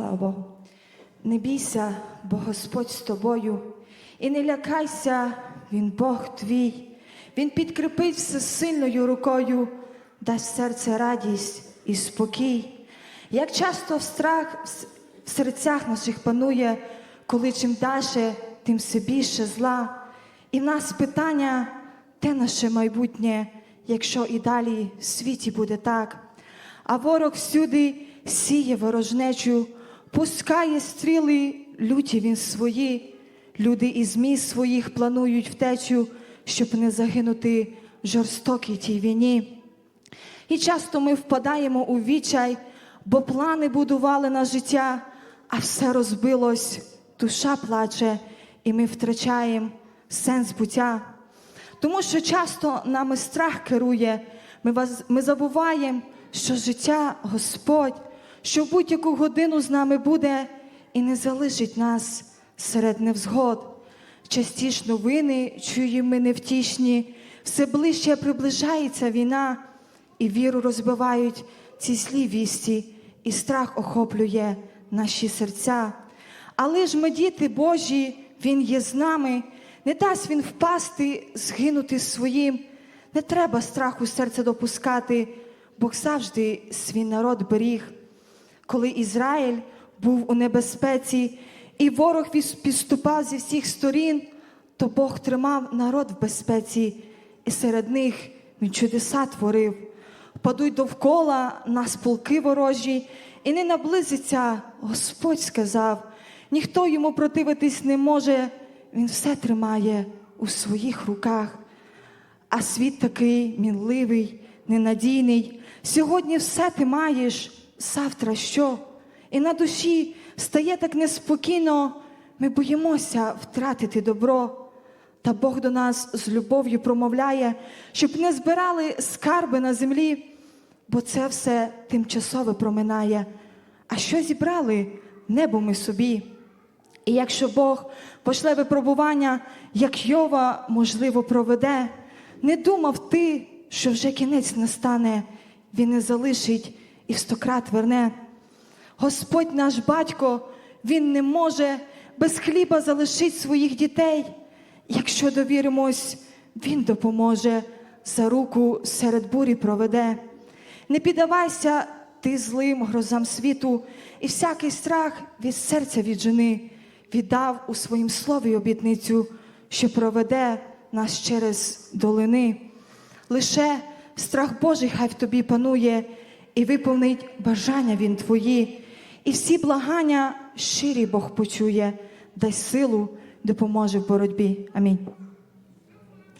Слава Не бійся, бо Господь з тобою, і не лякайся, Він Бог твій. Він підкріпить всесильною рукою, дасть серце радість і спокій. Як часто в страх в серцях наших панує, коли чим далі, тим все більше зла. І в нас питання, де наше майбутнє, якщо і далі в світі буде так. А ворог всюди сіє ворожнечу, пускає стріли, люті він свої. Люди із міст своїх планують втечу, щоб не загинути в жорстокій тій війні. І часто ми впадаємо у відчай, бо плани будували на життя, а все розбилось, душа плаче, і ми втрачаємо сенс буття. Тому що часто нами страх керує, ми, ми забуваємо, що життя Господь, що в будь-яку годину з нами буде і не залишить нас серед невзгод. Частіш новини чуємо ми невтішні, все ближче приближається війна, і віру розбивають ці злі вісті, і страх охоплює наші серця. Але ж ми, діти Божі, Він є з нами, не дасть Він впасти, згинути своїм. Не треба страху серця допускати, Бог завжди свій народ беріг. Коли Ізраїль був у небезпеці, і ворог підступав зі всіх сторін, то Бог тримав народ в безпеці, і серед них він чудеса творив. Впадуть довкола нас полки ворожі, і не наблизиться, Господь сказав. Ніхто йому противитись не може, він все тримає у своїх руках. А світ такий мінливий, ненадійний. Сьогодні все ти маєш, завтра що? І на душі стає так неспокійно, ми боїмося втратити добро. Та Бог до нас з любов'ю промовляє, щоб не збирали скарби на землі, бо це все тимчасове проминає. А що зібрали небо ми собі? І якщо Бог пошле випробування, як Йова, можливо, проведе, не думав ти, що вже кінець настане, він не залишить і в стократ верне. Господь наш батько, Він не може без хліба залишити своїх дітей. Якщо довіримось, Він допоможе, за руку серед бурі проведе. Не піддавайся ти злим грозам світу, і всякий страх від серця віджени, віддав у своїм слові обітницю, що проведе нас через долини. Лише страх Божий хай в тобі панує, і виповнить бажання він твої, і всі благання щирі Бог почує, дай силу, допоможе в боротьбі. Амінь.